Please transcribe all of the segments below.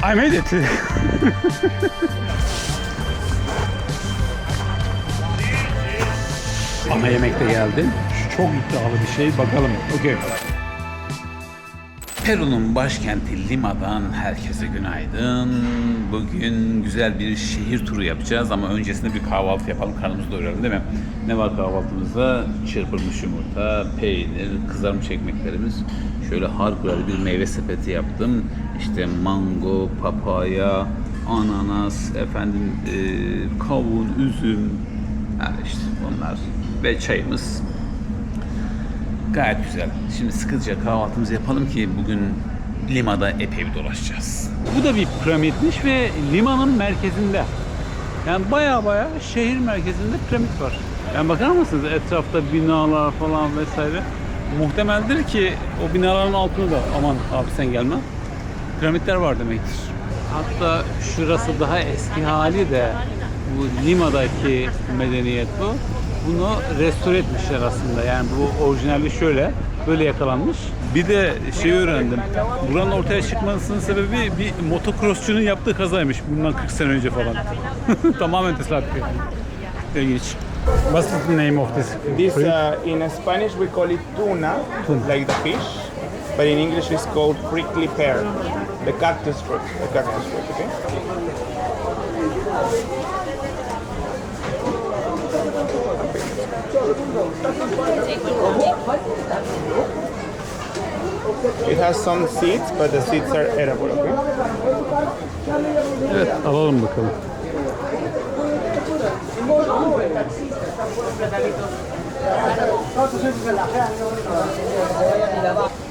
I made it. Ana yemek de geldi. Şu Çok iddialı bir şey. Bakalım. Okey. Peru'nun başkenti Lima'dan herkese günaydın. Bugün güzel bir şehir turu yapacağız ama öncesinde bir kahvaltı yapalım, karnımızı doyuralım değil mi? Ne var kahvaltımızda? Çırpılmış yumurta, peynir, kızarmış ekmeklerimiz. Şöyle harikulade bir meyve sepeti yaptım. İşte mango, papaya, ananas, efendim e, kavun, üzüm, ha işte onlar ve çayımız. Gayet güzel. Şimdi sıkıca kahvaltımızı yapalım ki bugün Lima'da epey bir dolaşacağız. Bu da bir piramitmiş ve Lima'nın merkezinde. Yani baya baya şehir merkezinde piramit var. Yani bakar mısınız etrafta binalar falan vesaire. Muhtemeldir ki o binaların altında da aman abi sen gelme. Piramitler var demektir. Hatta şurası daha eski hali de bu Lima'daki medeniyet bu. Bunu restore etmişler aslında. Yani bu orijinali şöyle, böyle yakalanmış. Bir de şey öğrendim. Buranın ortaya çıkmasının sebebi bir motocrossçunun yaptığı kazaymış. Bundan 40 sene önce falan. Tamamen tesadüf. İlginç. What's the name of this? This uh, in Spanish we call it tuna, like the fish, but in English it's called prickly pear, the cactus fruit, the cactus fruit. Okay. It has some seeds, but the seeds are edible. Okay. Evet, alalım bakalım.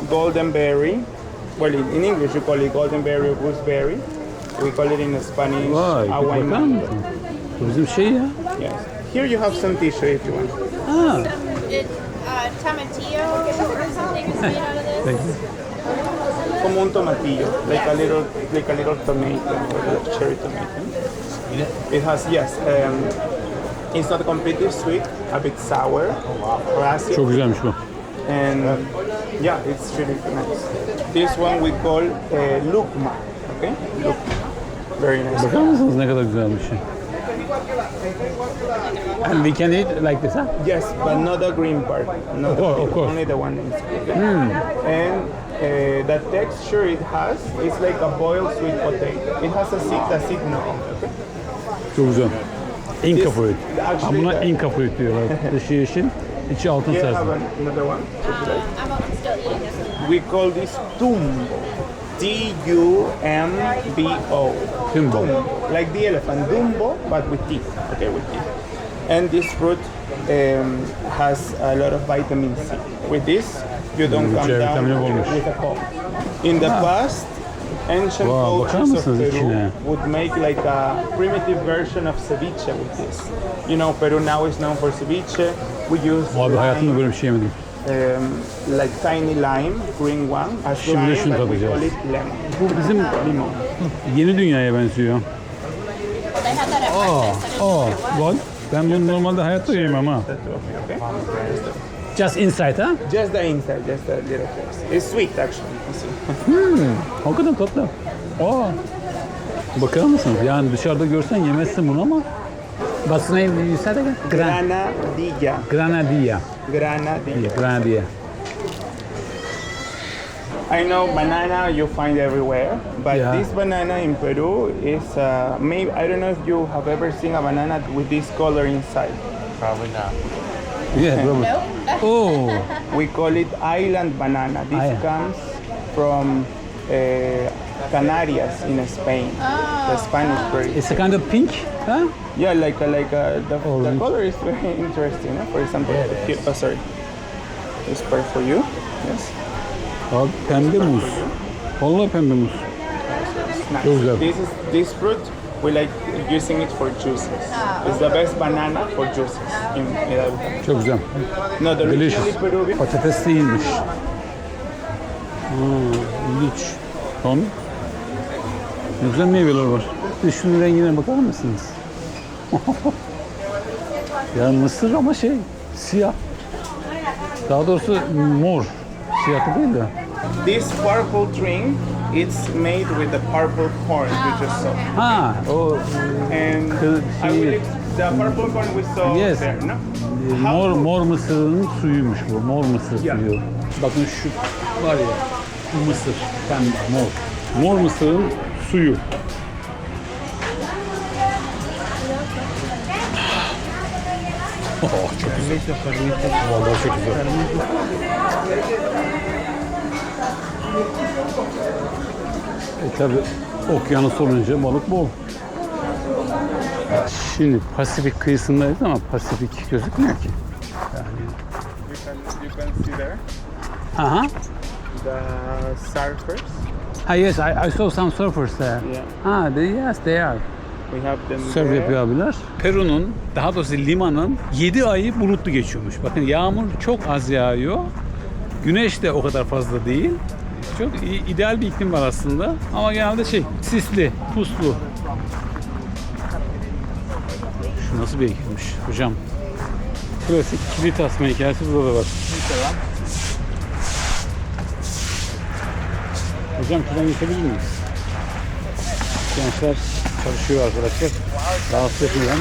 golden berry. Well, in, English you call it golden berry or gooseberry. We call it in Spanish Vay, bir agua y bakar mango. mısın? Bu bizim şey ya. Yes. Here you have some tissue if you want. Ha, It, uh, tomatillo or something is made out of this. thank you. Como un tomatillo, like a little, like a little tomato, like a cherry tomato. It has yes. Um, it's not completely sweet, a bit sour, or acid, Çok güzelmiş bu. and yeah, it's really nice. This one we call uh, lukma. Okay, lukma. Very nice. Bakar mısınız ne kadar güzel bir şey? And we can eat like this, huh? Yes, but not the green part. Not the course, peel, of course. Only the one inside. Okay? And uh, the texture it has is like a boiled sweet potato. It has a seed, the seed no. Okay? Çok güzel. Inca fruit. Buna the- Inca fruit diyorlar. Dışı yeşil, içi altın I sarısı. have an- another one. Would? I'm, I'm still eating this one. We call this tumbo. T-U-M-B-O. Tumbo. Like the elephant, Dumbo, but with teeth. Okay, with teeth. And this fruit um, has a lot of vitamin C. With this, you don't come C down vitamini bulmuş. with a cold. In the past, ancient Wow, bakar cultures of mısınız Peru would make like a primitive version of ceviche with this. You know, Peru now is known for ceviche. We use Abi hayatımda lime, böyle bir şey yemedim. um, like tiny lime, green one, as Şimdi lime, şunu but we tadacağız. call it lemon. Bu bizim Limon. yeni dünyaya benziyor. They had that at breakfast. I didn't know what it was. Ben bunu normalde hayatta yemem ha. Just inside ha? Just the inside, just the little piece. It's sweet actually. see. Hakikaten tatlı. Aa. Bakar mısınız? Yani dışarıda görsen yemezsin bunu ama What's the name you said again? Gran Granadilla. Granadilla. Granadilla. Granadilla. I know banana you find everywhere, but Yeah. this banana in Peru is uh, maybe I don't know if you have ever seen a banana with this color inside. Probably not. Yeah, Robert. Nope. Oh, We call it island banana. This Island. comes from uh, Canarias in Spain, the Spanish bird. it's a kind of pink, huh? Yeah, like a, like a, the, the color is very interesting. eh? For example, if you- oh sorry, this part for you. Yes. Abi pembe muz. Vallahi pembe muz. Çok güzel. This is this fruit. We like using it for juices. It's the best banana for juices in in Çok güzel. No, the Delicious. Patates değilmiş. Hmm, ilginç. Tamam. Ne güzel meyveler var. Bir şunun rengine bakar mısınız? ya mısır ama şey, siyah. Daha doğrusu mor. Siyah değil de. This purple drink It's made with the purple corn you just saw. Ha o And Kı- I will şey- the purple corn we saw Yes. there, no? e, mor mor mısırın suyuymuş bu. Mor mısır Ya. suyu. Bakın şu var ya bu mısır pembe mor. Mor mısırın suyu. Oh, çok güzel. Vallahi çok güzel. E tabi okyanus olunca balık bol. Şimdi Pasifik kıyısındayız ama Pasifik gözükmüyor ki. There Aha. the surfers. Ha yes, I, I saw some surfers there. Yeah. Ha, they, yes they are. There. yapıyor abiler. Peru'nun, daha doğrusu limanın 7 ayı bulutlu geçiyormuş. Bakın yağmur çok az yağıyor. Güneş de o kadar fazla değil. Çok ideal bir iklim var aslında. Ama genelde şey, sisli, puslu. Şu nasıl bir heykelmiş hocam? Klasik kilit asma hikayesi burada da var. Hocam şuradan geçebilir miyiz? Gençler çalışıyor arkadaşlar. Rahatsız etmeyen.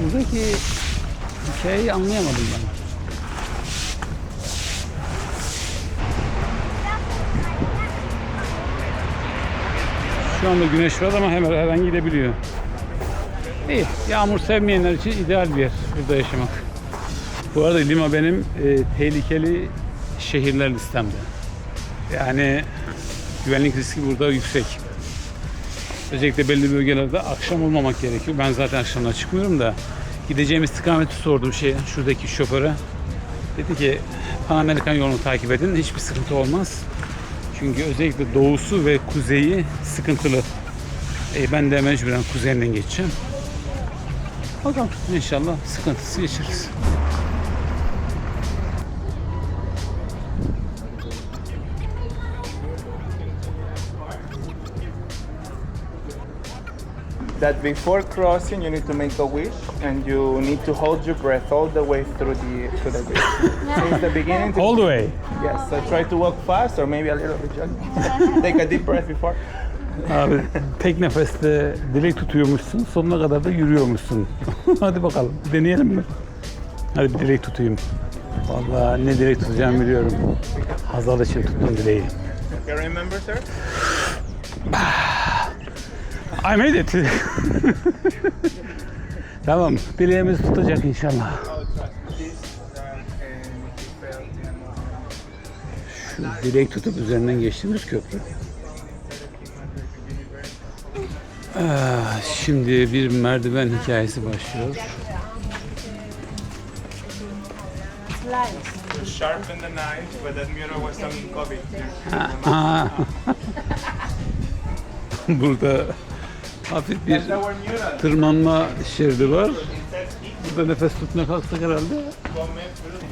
Buradaki hikayeyi anlayamadım ben. Şu anda güneş var ama hemen her gidebiliyor. İyi. Yağmur sevmeyenler için ideal bir yer burada yaşamak. Bu arada Lima benim e, tehlikeli şehirler listemde. Yani güvenlik riski burada yüksek. Özellikle belli bölgelerde akşam olmamak gerekiyor. Ben zaten akşamlar çıkmıyorum da gideceğim istikameti sordum şeye, şuradaki şoföre. Dedi ki Pan Amerikan yolunu takip edin. Hiçbir sıkıntı olmaz. Çünkü özellikle doğusu ve kuzeyi sıkıntılı. E, ben de mecburen kuzeyinden geçeceğim. Bakalım inşallah sıkıntısız geçiririz. that before crossing you need to make a wish and you need to hold your breath all the way through the to the wish. Since the beginning to All the way. yes, so try to walk fast or maybe a little bit jogging. Take a deep breath before. Abi tek nefeste dilek tutuyormuşsun, sonuna kadar da yürüyormuşsun. Hadi bakalım, deneyelim mi? Hadi bir dilek tutayım. Vallahi ne dilek tutacağımı biliyorum. Hazal için tuttum dileği. You remember, sir? I made it. tamam, dileğimiz tutacak inşallah. Şu dilek tutup üzerinden geçtiğimiz köprü. Şimdi bir merdiven hikayesi başlıyor. sharpen. Burada hafif bir tırmanma şeridi var. It says "Eat, Burada nefes tutmaya kalksak herhalde. come, fruit."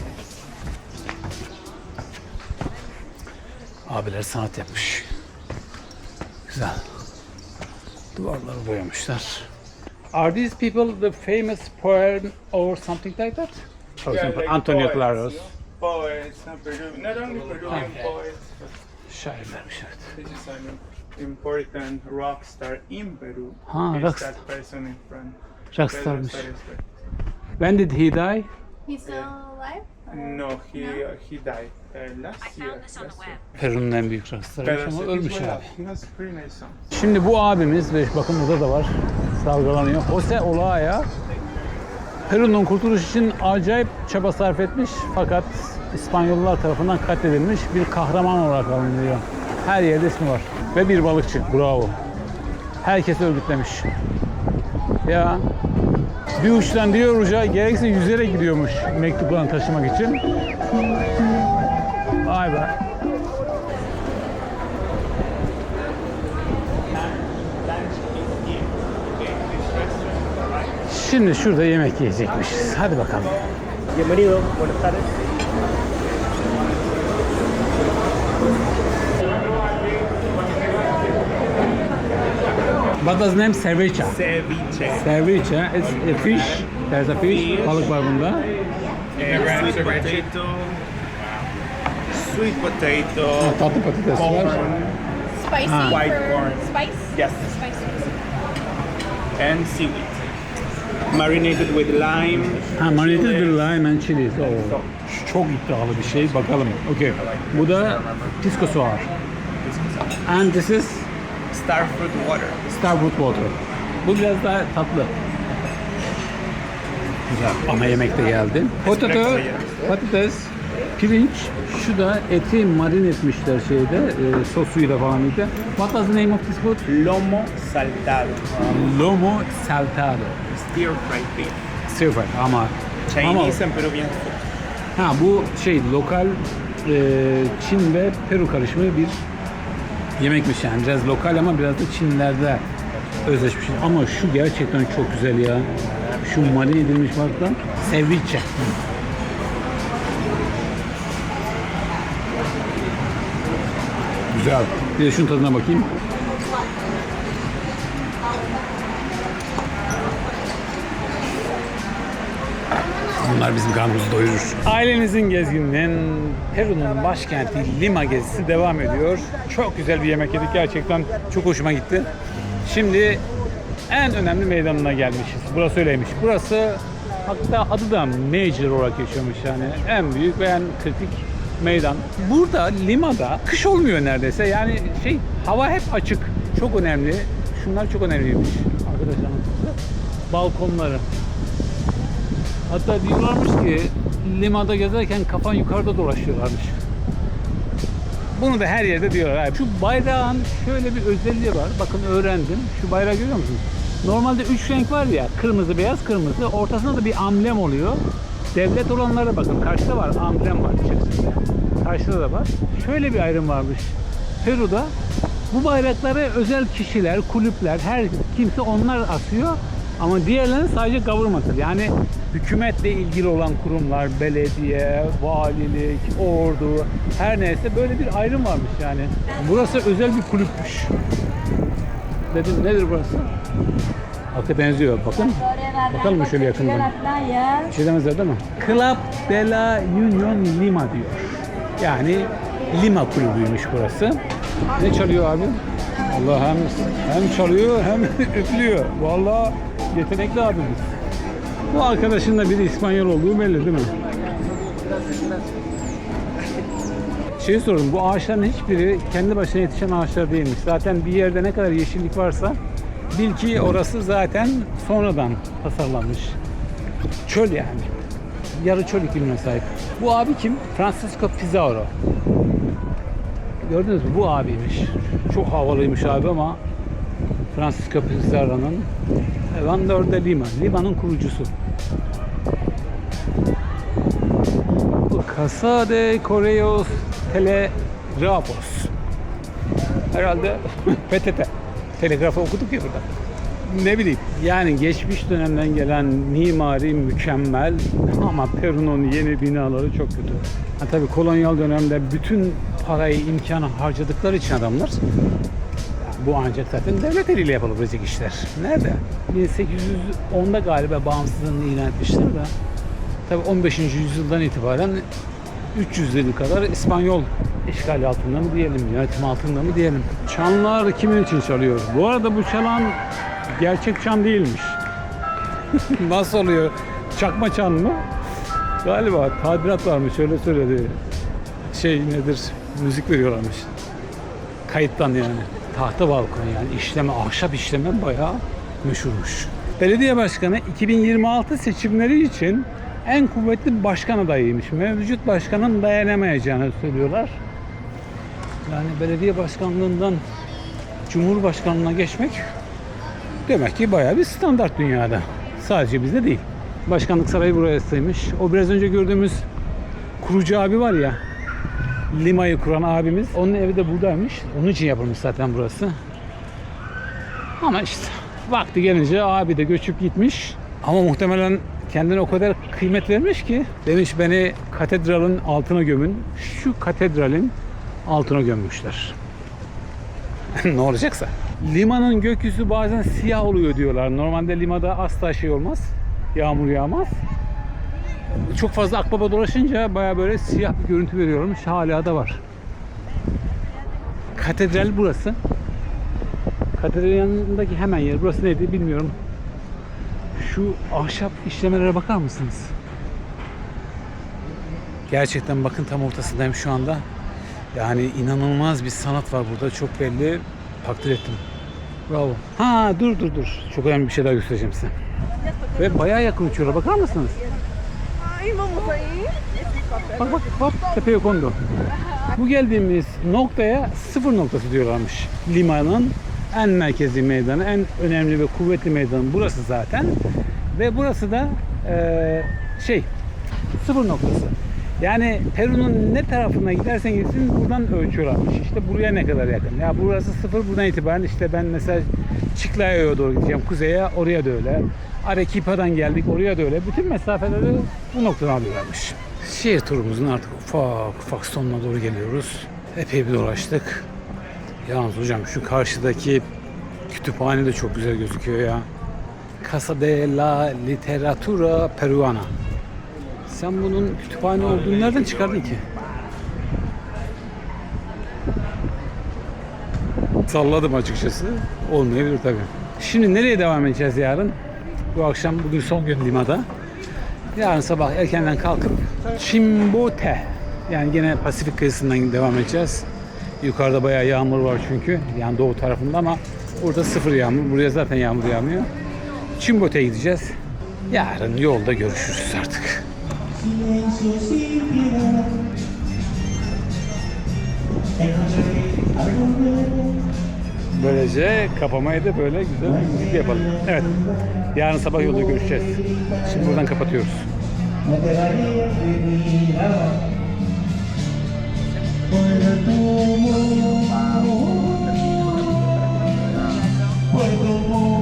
Abiler sanat yapmış. Güzel. Duvarları boyamışlar. Are these people the famous poet or something like that? For Yeah, example, like Antonio poets, Claros. know, Poets, not, only Peruvian Okay. poets, but Şairlermiş evet. this is an important rock star in Peru. Is rock that person in front. Rockstarmış. When did he die? He's still alive? No, he uh, he died Peru'nun en büyük Pedro ama ölmüş abi. Şimdi bu abimiz ve bakın burada da var dalgalanıyor. Jose Olaya Peru'nun kurtuluş için acayip çaba sarf etmiş fakat İspanyollar tarafından katledilmiş bir kahraman olarak alınıyor. Her yerde ismi var. Ve bir balıkçı. Bravo. Herkesi örgütlemiş. Ya bir uçtan diğer uca gerekse yüzerek gidiyormuş mektuplarını taşımak için. Şimdi şurada yemek yiyecekmişiz. Hadi bakalım. Bienvenido, buenas tardes. What does name? Cervecha. ceviche. Cervecha. It's a fish. There's a fish. Balık var bunda. Uh, sweet potato. Sweet potato. Tatlı patates var. Corn. Spicy Ah. White corn. spice? Yes. Spicy. And seaweed. Marinated with lime. Ha, marinated with lime and chilies. Oo. Çok iddialı bir şey. Bakalım. Okay. Bu da pisco sour. And this is Starfruit water. Starwood Water. Bu biraz daha tatlı. Güzel. Ama yemek de geldi. Potato, patates, pirinç. Şu da eti marin etmişler şeyde, e, sosuyla falan idi. What was the name of this food? Lomo saltado. Lomo saltado. Stir fried beef. Stir fry ama Chinese and Peruvian food. ha bu şey lokal e, Çin ve Peru karışımı bir yemekmiş yani biraz lokal ama biraz da Çinlerde özleşmiş. Ama şu gerçekten çok güzel ya. Şu marine edilmiş balıktan ceviche. Güzel. Bir de şunun tadına bakayım. Bunlar bizim karnımızı doyurur. Ailenizin gezgininin Peru'nun başkenti Lima gezisi devam ediyor. Çok güzel bir yemek yedik. Gerçekten çok hoşuma gitti. Şimdi en önemli meydanına gelmişiz. Burası öyleymiş. Burası hatta adı da Major olarak geçiyormuş yani. En büyük ve en kritik meydan. Burada Lima'da kış olmuyor neredeyse. Yani şey hava hep açık. Çok önemli. Şunlar çok önemliymiş. Arkadaşlar balkonları. Hatta diyorlarmış ki limada gezerken kafan yukarıda dolaşıyorlarmış. Bunu da her yerde diyorlar. Şu bayrağın şöyle bir özelliği var. Bakın öğrendim. Şu bayrağı görüyor musunuz? Normalde üç renk var ya. Kırmızı, beyaz, kırmızı. Ortasında da bir amblem oluyor. Devlet olanlara bakın. Karşıda var. Amblem var içerisinde. Karşıda da var. Şöyle bir ayrım varmış. Peru'da bu bayrakları özel kişiler, kulüpler, her kimse onlar asıyor. Ama diğerlerini sadece governmental yani hükümetle ilgili olan kurumlar, belediye, valilik, ordu her neyse böyle bir ayrım varmış yani. Burası özel bir kulüpmüş. Dedim nedir burası? Hakikaten benziyor bakın. Bakalım şöyle yakından? Bir şey demezler değil mi? Club de la Union Lima diyor. Yani Lima kulübüymüş burası. Ne çalıyor abi? Allah hem hem çalıyor hem üflüyor. Vallahi yetenekli abimiz. Bu arkadaşın da bir İspanyol olduğu belli değil mi? Şey sorun, bu ağaçların hiçbiri kendi başına yetişen ağaçlar değilmiş. Zaten bir yerde ne kadar yeşillik varsa bil ki orası zaten sonradan tasarlanmış. Çöl yani. Yarı çöl iklimine sahip. Bu abi kim? Francisco Pizarro. Gördünüz mü? Bu abiymiş. Çok havalıymış abi ama Francisco Pizarro'nun Evandor de Lima. Lima'nın kurucusu. Bu Casa de Correos Telegrafos. Herhalde PTT. Telegrafı okuduk ya burada. Ne bileyim. Yani geçmiş dönemden gelen mimari mükemmel ama Peru'nun yeni binaları çok kötü. Ha tabii kolonyal dönemde bütün parayı, imkanı harcadıkları için adamlar bu ancak zaten devlet eliyle yapılabilecek işler. Nerede? 1810'da galiba bağımsızlığını ilan etmişler de. Tabii 15. yüzyıldan itibaren 300 yıl kadar İspanyol işgali altında mı diyelim, yönetim altında mı diyelim. Çanlar kimin için çalıyor? Bu arada bu çalan gerçek çan değilmiş. Nasıl oluyor? Çakma çan mı? Galiba tadilat varmış öyle söyledi. Şey nedir? Müzik veriyorlarmış. Kayıttan yani. Tahta balkon yani işleme, ahşap işleme bayağı meşhurmuş. Belediye başkanı 2026 seçimleri için en kuvvetli başkan adayıymış. Mevcut başkanın dayanamayacağını söylüyorlar. Yani belediye başkanlığından cumhurbaşkanlığına geçmek demek ki bayağı bir standart dünyada. Sadece bizde değil. Başkanlık sarayı burasıymış. O biraz önce gördüğümüz kurucu abi var ya Lima'yı kuran abimiz. Onun evi de buradaymış. Onun için yapılmış zaten burası. Ama işte vakti gelince abi de göçüp gitmiş. Ama muhtemelen kendine o kadar kıymet vermiş ki demiş beni katedralın altına gömün. Şu katedralin altına gömmüşler. ne olacaksa. Limanın gökyüzü bazen siyah oluyor diyorlar. Normalde limada asla şey olmaz. Yağmur yağmaz. Çok fazla akbaba dolaşınca baya böyle siyah bir görüntü veriyormuş. Hala da var. Katedral burası. Katedralin yanındaki hemen yer. Burası neydi bilmiyorum. Şu ahşap işlemelere bakar mısınız? Gerçekten bakın tam ortasındayım şu anda. Yani inanılmaz bir sanat var burada. Çok belli. Takdir ettim. Bravo. Ha dur dur dur. Çok önemli bir şey daha göstereceğim size. Ve bayağı yakın uçuyorlar. Bakar mısınız? Bak bak bak tepeye kondu. Bu geldiğimiz noktaya sıfır noktası diyorlarmış. Limanın en merkezi meydanı, en önemli ve kuvvetli meydanı burası zaten. Ve burası da eee, şey sıfır noktası. Yani Peru'nun ne tarafına gidersen gitsin buradan ölçüyorlarmış. İşte buraya ne kadar yakın. Ya burası sıfır buradan itibaren işte ben mesela Chiclayo'ya doğru gideceğim. Kuzeye oraya da öyle. Arequipa'dan geldik oraya da öyle. Bütün mesafeleri bu noktadan alıyorlarmış. Şehir turumuzun artık ufak ufak sonuna doğru geliyoruz. Epey bir dolaştık. Yalnız hocam şu karşıdaki kütüphane de çok güzel gözüküyor ya. Casa de la Literatura Peruana. Sen bunun kütüphane olduğunu nereden çıkardın ki? Salladım açıkçası. Olmayabilir tabii. Şimdi nereye devam edeceğiz yarın? Bu akşam bugün son gün Lima'da. Yarın sabah erkenden kalkıp Chimbote yani gene Pasifik kıyısından devam edeceğiz. Yukarıda bayağı yağmur var çünkü. Yani doğu tarafında ama burada sıfır yağmur. Buraya zaten yağmur yağmıyor. Chimbote'ye gideceğiz. Yarın yolda görüşürüz artık silencio sin piedad. Böylece kapamayı da böyle güzel müzik yapalım. Evet. Yarın sabah yolda görüşeceğiz. Şimdi buradan kapatıyoruz. Puedo